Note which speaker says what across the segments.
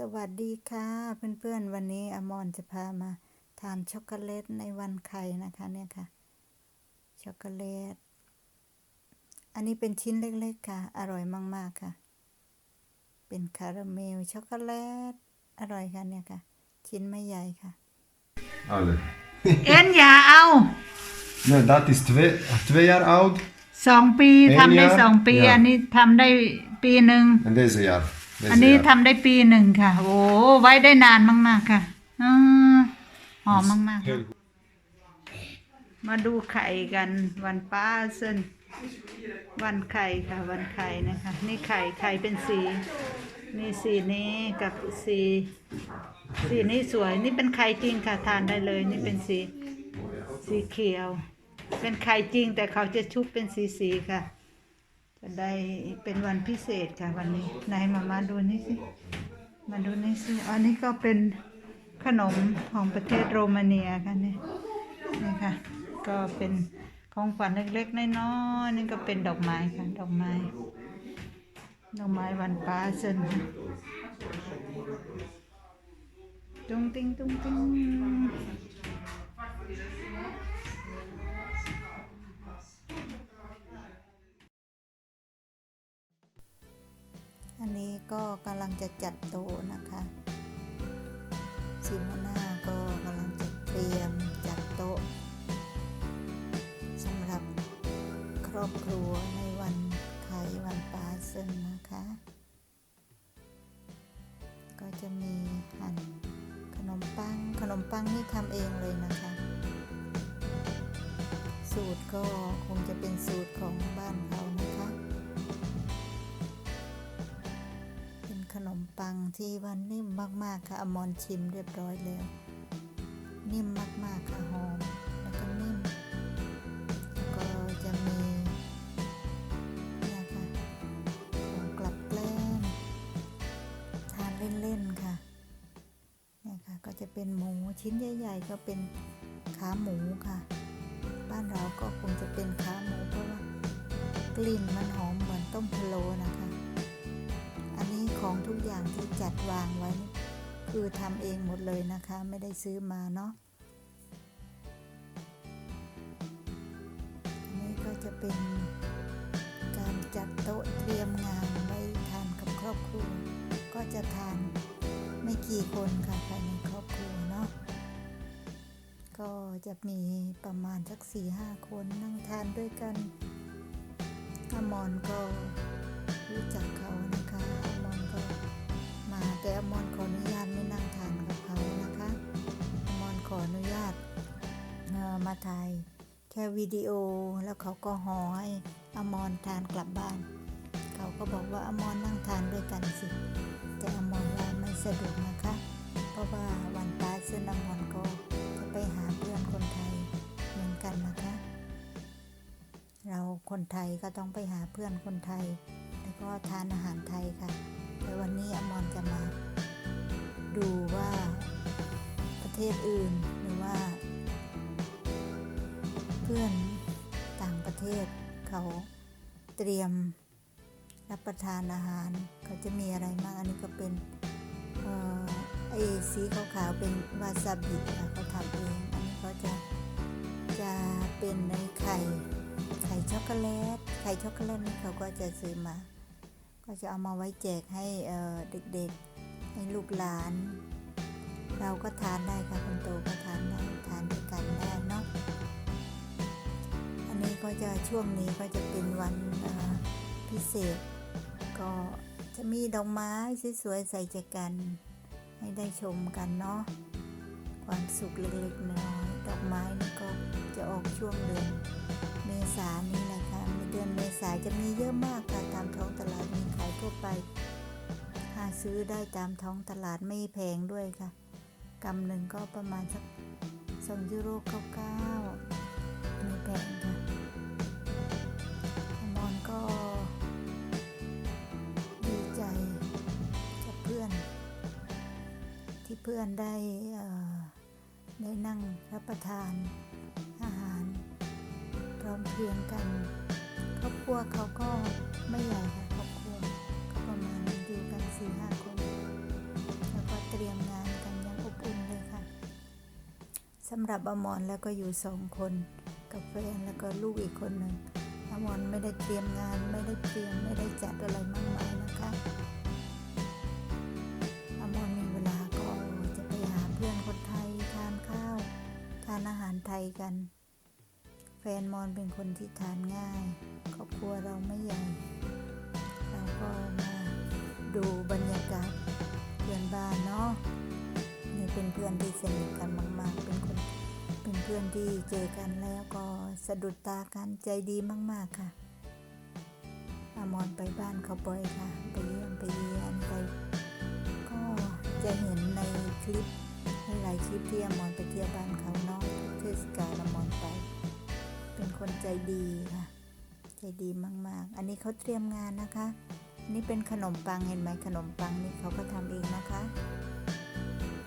Speaker 1: สวัสดีค่ะเพื่อนๆวันนี้อมรจะพามาทานช็อกโกแลตในวันไข่นะคะ เนี่ยค่ะ ช็อกโกแลต อันนี้เป็นชิ้นเล็กๆค่ะ อร่อยมากๆค่ะ เป็นคาราเมลช็อกโกแลต อร่อยค่ะเนี่ยค่ะ ชิ้นไม่ใหญ่ค่ะ
Speaker 2: Alle.
Speaker 1: เอ็นอย่าเอา
Speaker 2: Nee, dat is twee, twee jaar oud
Speaker 1: สองปี
Speaker 2: เอ็น
Speaker 1: ทำได้
Speaker 2: ยา
Speaker 1: สองปี
Speaker 2: ยา
Speaker 1: อันนี้ทำได้ปีหนึ่ง
Speaker 2: en deze jaar. Deze
Speaker 1: อันนี้
Speaker 2: jaar.
Speaker 1: ทำได้ปีหนึ่งค่ะ โอ้ไว้ได้นานมาก ๆ ค่ะอืมหอมมากๆค่ะ
Speaker 2: Heel goed.
Speaker 1: มาดูไข่กันวันป้าเส้นวันไข่ค่ะ วันไข่นะคะ นี่ไข่ไข่เป็นสีนี่สีนี้กับสี สีนี้สวยนี่เป็นไข่จริงค่ะทานได้เลย นี่เป็นสี สีเขียว เป็นไข่จริงแต่เขาจะชุบเป็นสีสีๆค่ะจะ ได้เป็นวันพิเศษค่ะวันนี้ไหนมามาดูนี่สิ มาดูนี่สิ อันนี้ก็เป็นขนมของประเทศโรมาเนียค่ะนี่นี่ค่ะ ก็เป็นของขวัญเล็กๆน้อยๆนี่ก็เป็นดอกไม้ค่ะ ดอกไม้ ดอกไม้วันป้าเซนตุ้งติ้งตุ้งติ้ง อันนี้ก็กำลังจะจัดโต๊ะนะคะซิมนาก็กำลังจะเตรียมจัดโต๊ะสำหรับครอบครัวในวันไข่วันปาเซนนะคะ ก็จะมีหั่นขนมปังขนมปังนี่ทำเองเลยนะคะ ทีว่านิ่มมากๆค่ะอมรชิมเรียบร้อยแล้ว นิ่มมากๆค่ะหอมแล้วก็นิ่มแล้วก็จะมีเนี่ยค่ะของกลับแกล้มทานเล่นๆค่ะเนี่ยค่ะก็จะเป็นหมูชิ้นใหญ่ ๆ ก็เป็นขาหมูค่ะ บ้านเราก็คงจะเป็นขาหมูเพราะว่ากลิ่นมันหอมเหมือนต้มพะโล้นะคะ ของทุกอย่างที่จัดวางไว้ คือทำเองหมดเลยนะคะ ไม่ได้ซื้อมาเนาะอันนี้ก็จะเป็นการจัดโต๊ะเตรียมงานไว้ทานกับครอบครัวก็จะทานไม่กี่คนค่ะภายในครอบครัวเนาะก็จะมีประมาณสักสี่ห้าคนนั่งทานด้วยกันอมรก็ อ่อมาถ่ายแค่วิดีโอแล้วเขาก็หอให้อมรทานกลับบ้าน เขาก็บอกว่าอมรนั่งทานด้วยกันสิ แต่อมรว่าไม่สะดวกนะคะ เพราะว่าวันตายซึ่งอมรก็จะไปหาเพื่อนคนไทยเหมือนกันนะคะ เราคนไทยก็ต้องไปหาเพื่อนคนไทย แล้วก็ทานอาหารไทยค่ะ แต่วันนี้อมรจะมา ดูว่าประเทศอื่นหรือว่า พื่อนต่างประเทศ เขาเตรียมรับประทานอาหาร เขาจะมีอะไรบ้างอันนี้ก็เป็นออไอ้สีขาวๆเป็นวาซาบิค่ะเขาทำเอง อันนี้เขาจะจะเป็นในไข่ไข่ช็อกโกแลตไข่ช็อกโกแลตนี่เขาก็จะซื้อมา ก็จะเอามาไว้แจกให้เด็กๆให้ลูกหลาน เราก็ทานได้ค่ะคนโตก็ทานได้ทานด้วยกันได้เนาะ ก็จะช่วงนี้ก็จะเป็นวันพิเศษ ก็จะมีดอกไม้สวยๆใส่ใจกัน ให้ได้ชมกันเนาะความสุขเล็กๆน้อยดอกไม้นี่ก็จะออกช่วงเดือนเมษานี่แหละค่ะในเดือนเมษาจะมีเยอะมากค่ะตามท้องตลาดมีขายทั่วไปหาซื้อได้ตามท้องตลาดไม่แพงด้วยค่ะกำหนึ่งก็ประมาณสักสองยูโรเก้า เพื่อนได้ได้นั่งรับประทานอาหาร พร้อมเพรียงกันครอบครัวเขาก็ไม่ใหญ่ค่ะครอบครัวก็ประมาณอยู่กันสี่ห้าคนแล้วก็เตรียมงานกันยังอบอุ่นเลยค่ะสำหรับอมรแล้วก็อยู่สองคนกับแฟนแล้วก็ลูกอีกคนหนึ่งอมรไม่ได้เตรียมงานไม่ได้เตรียมไม่ได้จัดอะไรมากมายนะคะานอาหารไทยกัน แฟนมอนเป็นคนที่ทานง่ายครอบครัวเราไม่ใหญ่ เราก็มาดูบรรยากาศเพื่อนบ้านเนาะนี่เป็นเพื่อนที่สนิทกันมาก ๆ เป็นคนเป็นเพื่อนที่เจอกันแล้วก็สะดุดตากันใจดีมาก ๆ ค่ะอามอนไปบ้านเขาบ่อยค่ะ ไปเยี่ยมไปเยียนไป ก็จะเห็นในคลิปหลายๆคลิปที่อามอนไปเที่ยวบ้านเขาเนาะ ศกาลอมอนไป เป็นคนใจดีค่ะ ใจดีมาก ๆ อันนี้เขาเตรียมงานนะคะ นี่เป็นขนมปังเห็นไหมขนมปังนี่เขาก็ทำเองนะคะ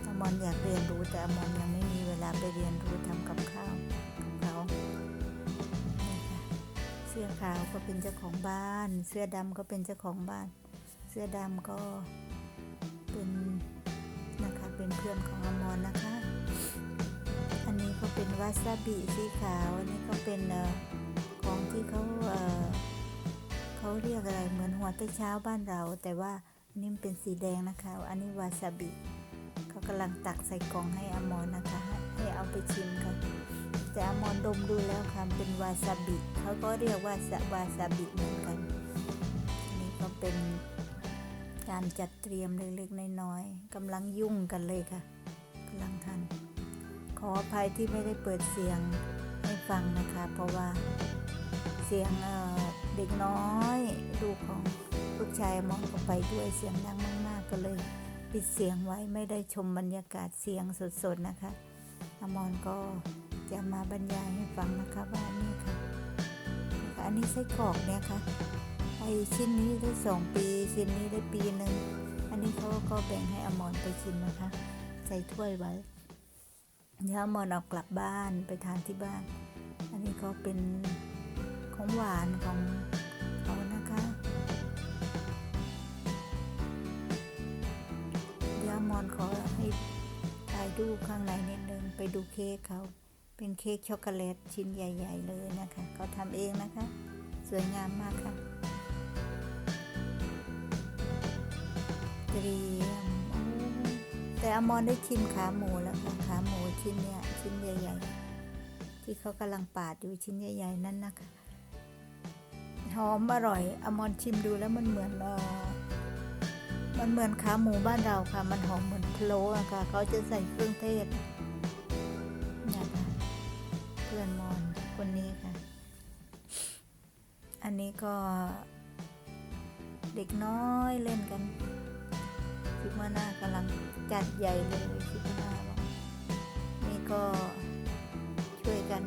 Speaker 1: อมอนอยากเรียนรู้แต่อมอนยังไม่มีเวลาไปเรียนรู้ทำกับข้าวกับเขาเสื้อขาวก็เป็นเจ้าของบ้าน เสื้อดำก็เป็นเจ้าของบ้าน เสื้อดำก็เป็นนะคะเป็นเพื่อนของอมอนนะคะ วาซาบิสีขาวอันนี้ก็เป็นของที่เขาเขาเรียกอะไรเหมือนหัวไชเช้าบ้านเรา แต่ว่าอันนี้มันเป็นสีแดงนะคะ อันนี้วาซาบิเขากำลังตักใส่กล่องให้อมรนะคะ ให้เอาไปชิมค่ะแต่อมรดมดูแล้วค่ะเป็นวาซาบิเขาก็เรียกว่าวาซาบิเหมือนกัน นี่ก็เป็นการจัดเตรียมเล็กๆน้อยๆกำลังยุ่งกันเลยค่ะกำลังทำ ขออภัยที่ไม่ได้เปิดเสียงให้ฟังนะคะ เพราะว่าเสียงเเด็กน้อยลูกของลูกชายอมรก็ไปด้วยเสียงดังมากๆก็เลยปิดเสียงไว้ไม่ได้ชมบรรยากาศเสียงสดๆนะคะอมรก็จะมาบรรยายให้ฟังนะคะว่านี่ค่ะคะอันนี้ไส้กรอกเนี่ยค่ะไอชิ้นนี้ได้สองปีชิ้นนี้ได้ปีหนึ่งอันนี้เขาก็แบ่งให้อมรไปชิมนะคะ ใส่ถ้วยไว้ เดี๋ยวอมรเอากลับบ้านไปทานที่บ้าน อันนี้ก็เป็นของหวานของเขานะคะ เดี๋ยวมอนขอให้ถ่ายดูปข้างในนิดนึงไปดูเค้กเขาเป็นเค้กช็อกโกแลตชิ้นใหญ่ ๆ เลยนะคะเขาทำเองนะคะ สวยงามมากค่ะตรี แต่อมอนได้ชิมขาหมูแล้วค่ะขาหมูชิ้นเนี้ยชิ้นใหญ่ ๆ ที่เขากำลังปาดอยู่ชิ้นใหญ่ ๆ นั่นนะคะหอมอร่อยอมอนชิมดูแล้วมันเหมือนเออมันเหมือนขาหมูบ้านเราค่ะ มันหอมเหมือนพะโล้อะค่ะ เขาจะใส่เครื่องเทศเนี่ยค่ะเพื่อนมอนคนนี้ค่ะ อันนี้ก็เด็กน้อยเล่นกัน ชิมาน่ากำลังจัดใหญ่เลยชิมาน่าบอกนี่ก็ช่วยกัน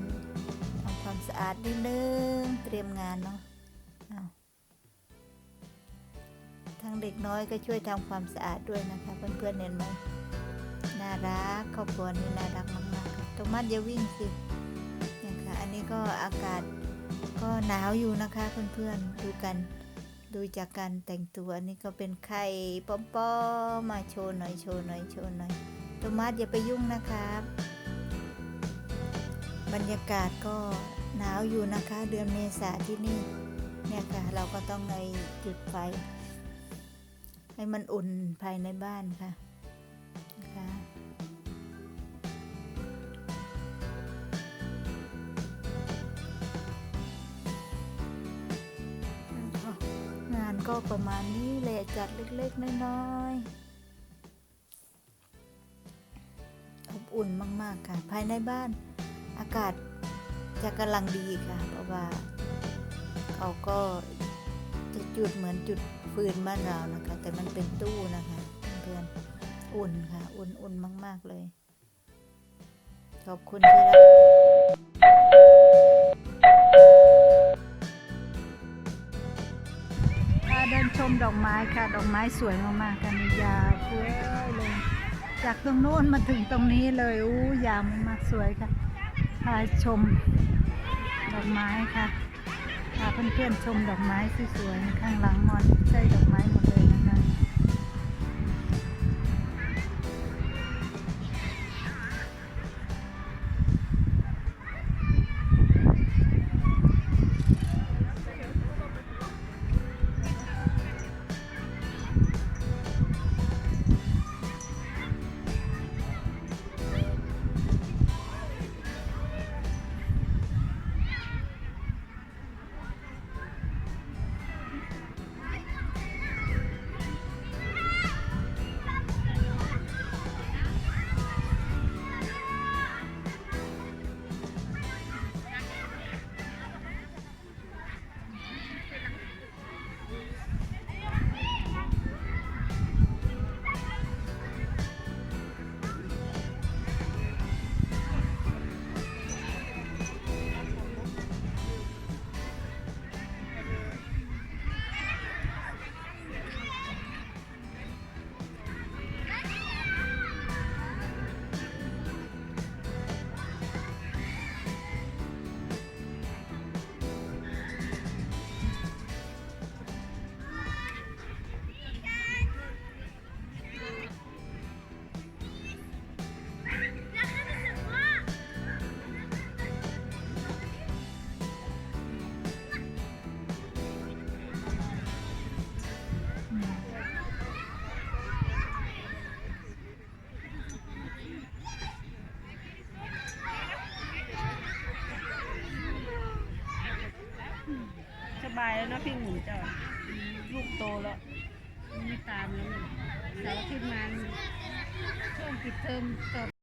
Speaker 1: ทำความสะอาดนิดนึงเตรียมงานเนาะอ้าวทั้งเด็กน้อยก็ช่วยทำความสะอาดด้วยนะคะเพื่อนๆเห็นไหมน่ารักครอบครัวนี้น่ารักมากๆค่ะโทมัสอย่าวิ่งสินี่ยค่ะอันนี้ก็อากาศก็หนาวอยู่นะคะเพื่อนๆดูกัน ดูจากการแต่งตัวนี่ก็เป็นไข่ป้อมๆมาโชว์หน่อยโชว์หน่อยโชว์หน่อยโทมัสอย่าไปยุ่งนะครับ บรรยากาศก็หนาวอยู่นะคะ เดือนเมษาที่นี่ เนี่ยค่ะ เราก็ต้องไอจุดไฟ ให้มันอุ่นภายในบ้านค่ะ ก็ประมาณนี้แหละจัดเล็กๆน้อยๆอบอุ่นมากๆค่ะ ภายในบ้านอากาศจะกำลังดีค่ะ เพราะว่าเขาก็จะจุดเหมือนจุดฟืนบ้านเรานะคะ แต่มันเป็นตู้นะคะเพื่อนอุ่นค่ะ อุ่นอุ่นมาก ๆเลย ขอบคุณที่รับ ดอกไม้ค่ะ ดอกไม้สวยมากๆกันยาวเฟ้ยเลย จากตรงโน้นมาถึงตรงนี้เลยอู้ยาวมากสวยค่ะ พาชมดอกไม้ค่ะพาเพื่อนๆชมดอกไม้สวยๆข้างหลังมอนใช่ดอกไม้
Speaker 3: แล้วนะพี่หมุนเจ้าลูกโตแล้ว
Speaker 4: ไม่ตามแล้วแต่เสาขึ้นมาช่วงปิดเทอมสอบ